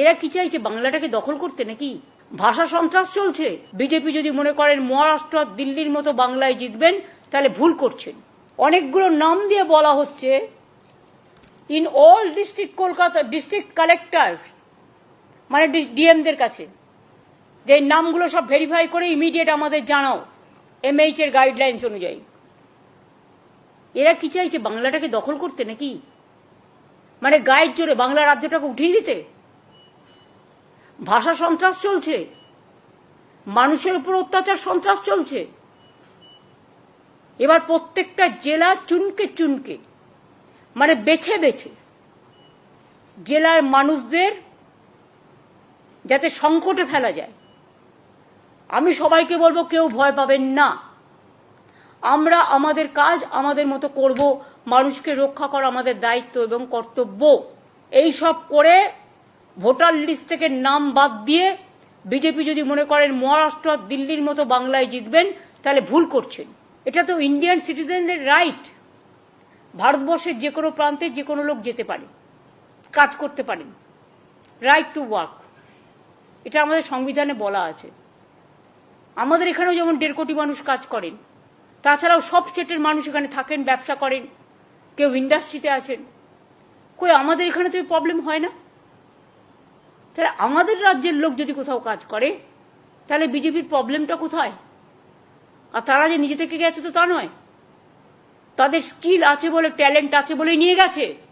এরা কি চাইছে, বাংলাটাকে দখল করতে নাকি? ভাষা সন্ত্রাস চলছে। বিজেপি যদি মনে করেন, মহারাষ্ট্র দিল্লির মতো বাংলায় জিতবেন, তাহলে ভুল করছেন। অনেকগুলো নাম দিয়ে বলা হচ্ছে। In all district Kolkata district collector মানে ডিএমদের কাছে, যে নামগুলো সব ভেরিফাই করে ইমিডিয়েট আমাদের জানাও এমএইচ এর গাইডলাইন্স অনুযায়ী। এরা কি চাইছে, বাংলাটাকে দখল করতে নাকি? মানে গায়ের জোরে বাংলা রাজ্যটাকে উঠিয়ে দিতে? ভাষা সন্ত্রাস চলছে। মানুষের উপর অত্যাচার সন্ত্রাস চলছে। এবার প্রত্যেকটা জেলা চুনকে চুনকে মানে বেছে বেছে জেলার মানুষদের যাতে সংকটে ফেলা যায়। আমি সবাইকে বলব, কেউ ভয় পাবেন না। আমরা আমাদের কাজ আমাদের মতো করব, মানুষকে রক্ষা করা আমাদের দায়িত্ব এবং কর্তব্য। এই সব করে ভোটার লিস্ট থেকে নাম বাদ দিয়ে বিজেপি যদি মনে করেন মহারাষ্ট্র দিল্লির মতো বাংলায় জিতবেন, তাহলে ভুল করছেন। এটা তো ইন্ডিয়ান সিটিজেনদের রাইট ভারতবর্ষের যে কোনো প্রান্তে যে কোনো লোক যেতে পারে, কাজ করতে পারেন রাইট টু ওয়ার্ক এটা আমাদের সংবিধানে বলা আছে। আমাদের এখানেও যেমন দেড় কোটি মানুষ কাজ করেন, তাছাড়াও সব স্টেটের মানুষ এখানে থাকেন, ব্যবসা করেন, কেউ ইন্ডাস্ট্রিতে আছেন। কই, আমাদের এখানে তো প্রবলেম হয় না? তাহলে আমাদের রাজ্যের লোক যদি কোথাও কাজ করে, তাহলে বিজেপির প্রবলেমটা কোথায়? আর তারা যে নিজে থেকে গেছে তো তা নয়। তাদের স্কিল আছে বলে ট্যালেন্ট আছে বলে নিয়ে গেছে।